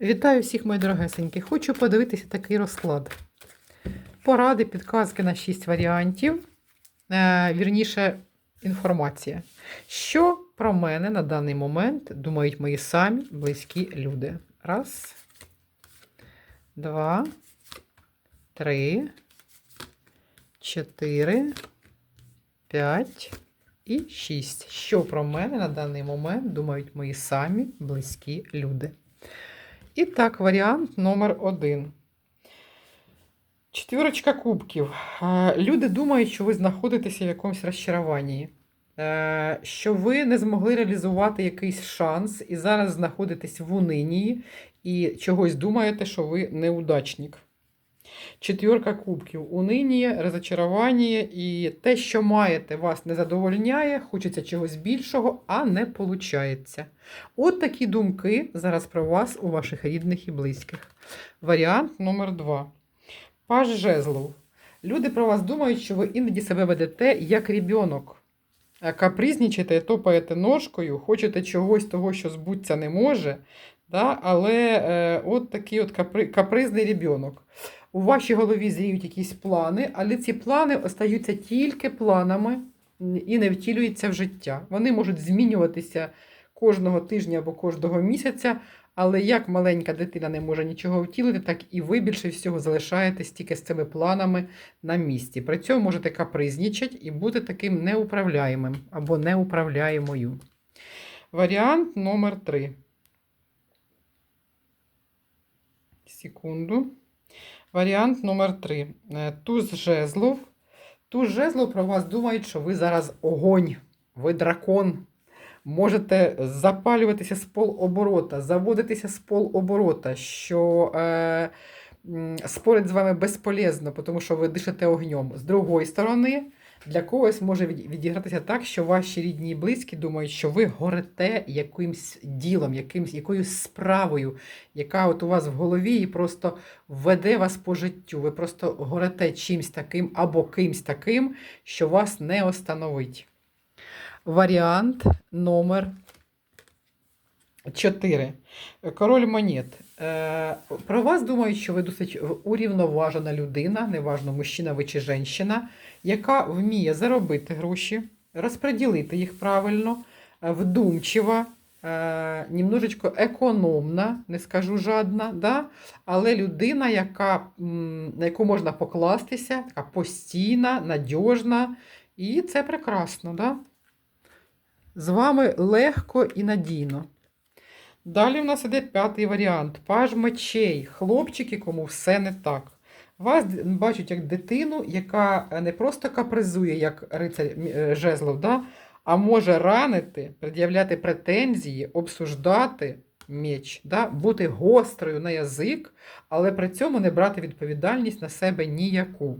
Вітаю всіх, мої дорогесенькі. Хочу подивитися такий розклад. Поради, підказки на 6 варіантів. Е, вірніше, інформація. Що про мене на даний момент думають мої самі близькі люди? Раз, два, три, чотири, п'ять і шість. Що про мене на даний момент думають мої самі близькі люди? І так, варіант номер один. Четвірочка кубків. Люди думають, що ви знаходитеся в якомусь розчаруванні, що ви не змогли реалізувати якийсь шанс і зараз знаходитесь в унинії і чогось думаєте, що ви неудачник. Четвірка кубків. Униніє, розочарування і те, що маєте, вас не задовольняє, хочеться чогось більшого, а не виходить. От такі думки зараз про вас у ваших рідних і близьких. Варіант номер два. Паж жезлов. Люди про вас думають, що ви іноді себе ведете як ребенок. Капризнічаєте, топаєте ножкою, хочете чогось того, що збуться не може. Да? Але е, от такий от капри, капризний ребенок. У вашій голові зріють якісь плани, але ці плани остаються тільки планами і не втілюються в життя. Вони можуть змінюватися кожного тижня або кожного місяця, але як маленька дитина не може нічого втілити, так і ви більше всього залишаєтесь тільки з цими планами на місці. При цьому можете капризнічати і бути таким неуправляємим або неуправляємою. Варіант номер 3. Секунду. Варіант номер 3. Туз жезлов. Туз жезлов про вас думають, що ви зараз огонь, ви дракон. Можете запалюватися з полоборота, заводитися з полоборота, що е, спорить з вами безполезно, тому що ви дишите огнем. З другої сторони, для когось може відігратися так, що ваші рідні і близькі думають, що ви горите якимсь ділом, якимсь, якоюсь справою, яка от у вас в голові і просто веде вас по життю. Ви просто горите чимсь таким або кимсь таким, що вас не остановить. Варіант номер 4. Король монет. Е, Про вас думають, що ви досить урівноважена людина, неважно, мужчина ви чи жінка, яка вміє заробити гроші, розподілити їх правильно, е, вдумчива, е, немножечко економна, не скажу жадна, да? але людина, яка, на яку можна покластися, така постійна, надіжна, і це прекрасно. Да? З вами легко і надійно. Далі в нас іде п'ятий варіант. Паж мечей. Хлопчики, кому все не так. Вас бачать як дитину, яка не просто капризує, як рицар е, жезлов, да? а може ранити, пред'являти претензії, обсуждати меч, да? бути гострою на язик, але при цьому не брати відповідальність на себе ніяку.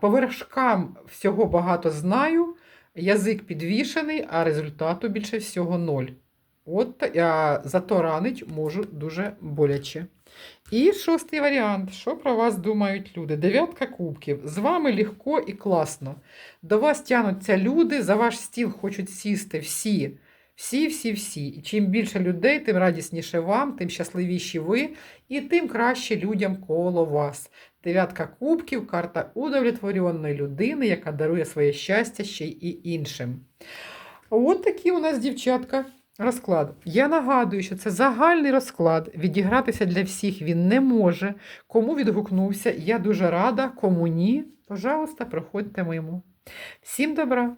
По вершкам всього багато знаю, язик підвішений, а результату більше всього ноль. От а, зато ранить можу дуже боляче. І шостий варіант. Що про вас думають люди? Дев'ятка кубків. З вами легко і класно. До вас тянуться люди, за ваш стіл хочуть сісти всі. Всі, всі, всі. І чим більше людей, тим радісніше вам, тим щасливіші ви, і тим краще людям коло вас. Дев'ятка кубків карта удовлетвореної людини, яка дарує своє щастя ще й іншим. От такі у нас дівчатка. Розклад. Я нагадую, що це загальний розклад. Відігратися для всіх він не може. Кому відгукнувся, я дуже рада, кому ні. Пожалуйста, проходьте мимо. Всім добра!